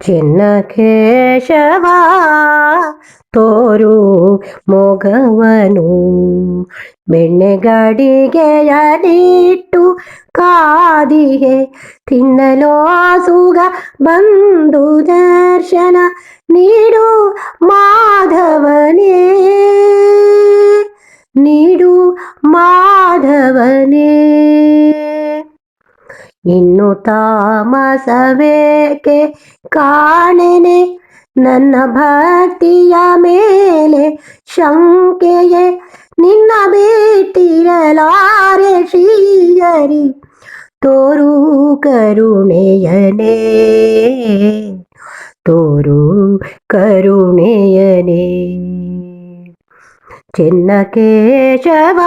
ಚಿನ್ನ ಕೇಶವ ತೋರು ಮೊಗವನು. ಬೆಣ್ಣೆಗಡಿಗೆಯಲಿಟ್ಟು ಕಾದಿಗೆ ತಿನ್ನಲೋ ಸುಗ ಬಂದು ದರ್ಶನ ನೀಡು ಮಾಧವನೇ. ನೀಡು ಮಾಧವನೇ. ಇನ್ನು ತಾಮಸವೇಕೆ ಕಾಣೆನೆ ನನ್ನ ಭಕ್ತಿಯ ಮೇಲೆ ಶಂಕೆಯೇ ನಿನ್ನ ಬಿಟ್ಟಿರಲಾರೆ ಶ್ರೀಯರಿ ತೋರು ಕರುಣೆಯನೇ ತೋರು ಕರುಣೆಯನೇ ಚಿನ್ನ ಕೇಶವ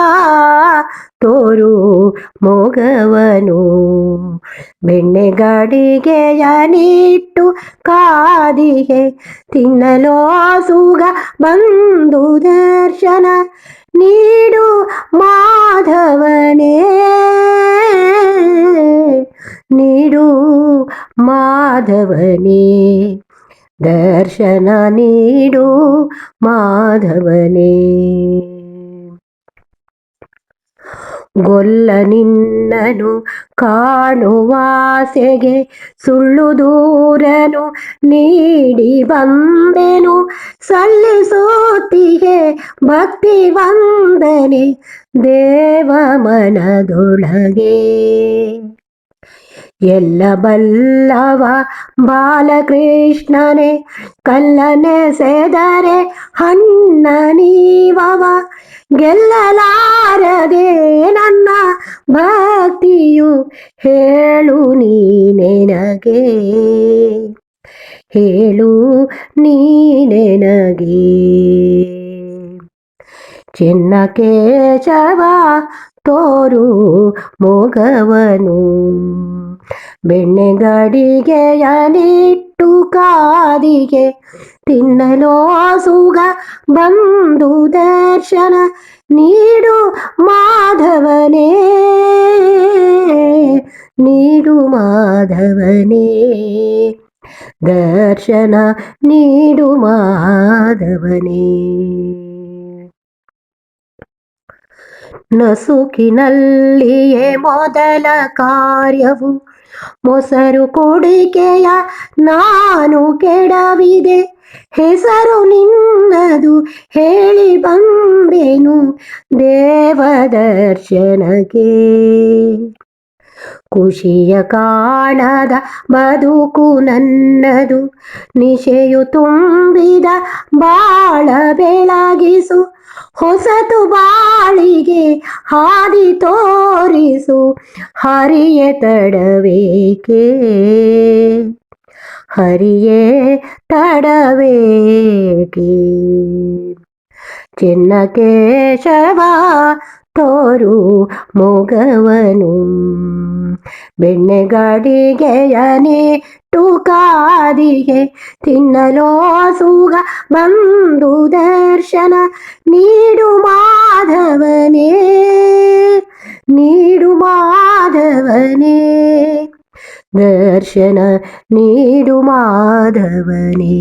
ತೋರು ಮೊಗವನು ಬೆಣ್ಣೆಗಡಿಗೆಯ ಯಾನಿಟ್ಟು ಕಾದಿಗೆ ತಿನ್ನಲೋ ಸುಗ ಬಂದು ದರ್ಶನ ನೀಡು ಮಾಧವನೇ ನೀಡು ಮಾಧವನೇ ದರ್ಶನ ನೀಡು ಮಾಧವನೇ. ಗೊಲ್ಲ ನಿನ್ನನು ಕಾಣುವಾಸೆಗೆ ಸುಳ್ಳು ದೂರನು ನೀಡಿ ಬಂದೆನು. ಸಲ್ಲಿಸೋತಿಗೆ ಭಕ್ತಿ ವಂದನೆ ದೇವ ಮನದೊಳಗೆ. ಎಲ್ಲ ಬಲ್ಲವ ಬಾಲಕೃಷ್ಣನೇ ಕಲ್ಲನೆಸೆದರೆ ಹಣ್ಣ ನೀವವ. ಗೆಲ್ಲಲಾರದೆ ನನ್ನ ಭಕ್ತಿಯು ಹೇಳು ನೀನೆನಗೆ ಹೇಳು ನೀನೆನಗೆ ಚಿನ್ನ ಕೇಶವ ತೋರು ಮೋಗವನು. ಬೆಣ್ಣೆಗಡಿಗೆಯಲಿಟ್ಟು ಕಾದಿಗೆ ತಿನ್ನಲೋ ಸುಗ ಬಂದು ದರ್ಶನ ನೀಡು ಮಾಧವನೇ. ನೀಡು ಮಾಧವನೇ. ದರ್ಶನ ನೀಡು ಮಾಧವನೇ. ನಸುಕಿನಲ್ಲಿಯೇ ಮೊದಲ ಕಾರ್ಯವು ಮೊಸರು ಕುಡಿಕೆಯ ನಾನು ಕೆಡವಿದೆ. ಹೆಸರು ನಿನ್ನದು ಹೇಳಿ ಬಂದೆನು ದೇವದರ್ಶನಕ್ಕೆ. ಖುಷಿಯ ಕಾಣದ ಬದುಕು ನನ್ನದು. ನಿಶೆಯು ತುಂಬಿದ ಬಾಳ ಬೆಳಗಿಸು. ಹೊಸತು ಬಾಳಿಗೆ ಹಾದಿ ತೋರಿಸು. ಹರಿಯ ತಡವೇಕೆ? ಹರಿಯೇ ತಡವೇಕೆ? ಚಿನ್ನ ಕೇಶವ ತೋರು ಮೊಗವನು ಬೆಣ್ಣೆಗಡಿಗೆಯ ನಿಟ್ಟು ಕಾದಿಗೆ ತಿನ್ನಲೋ ಸುಗ ಬಂದು ದರ್ಶನ ನೀಡು ಮಾಧವನೇ ನೀಡು ಮಾಧವನೇ ದರ್ಶನ ನೀಡು ಮಾಧವನೇ